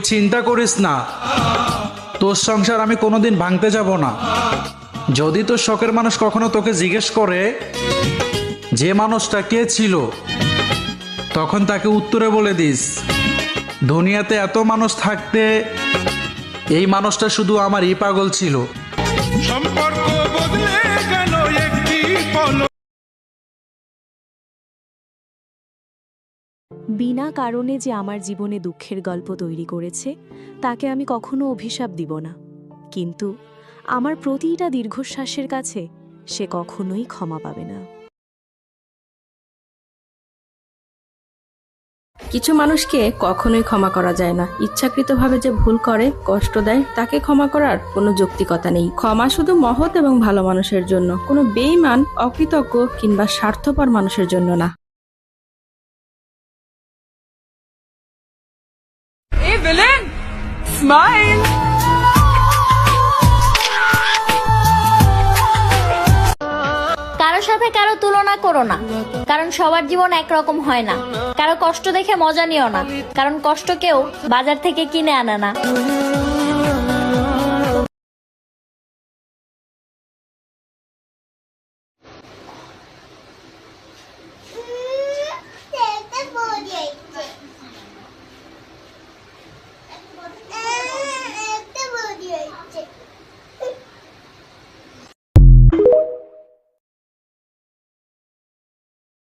চিন্তা করিস না। তোর সংসার আমি কোনোদিন ভাঙতে যাব না। যদি তোর শখের মানুষ কখনো তোকে জিজ্ঞেস করে, যে মানুষটা কে ছিল? তখন তাকে উত্তরে বলে দিস, দুনিয়াতে এত মানুষ থাকতে এই মানুষটা শুধু আমারই পাগল ছিল। বিনা কারণে যে আমার জীবনে দুঃখের গল্প তৈরি করেছে, তাকে আমি কখনো অভিশাপ দিব না। কিন্তু আমার প্রতিটা দীর্ঘশ্বাসের কাছে সে কখনোই ক্ষমা পাবে না। কিছু মানুষকে কখনোই ক্ষমা করা যায় না। ইচ্ছাকৃতভাবে যে ভুল করে, কষ্ট দেয়, তাকে ক্ষমা করার কোনো যৌক্তিকতা নেই। ক্ষমা শুধু মহৎ এবং ভালো মানুষের জন্য, কোনো বেইমান অকৃতজ্ঞ কিংবা স্বার্থপর মানুষের জন্য না। Villain! Smile! সাথে কারও তুলনা করো না কারণ সবার জীবন একরকম হয় না কারও কষ্ট দেখে মজা নিও না কারণ কষ্ট কেউ বাজার থেকে কিনে আনে না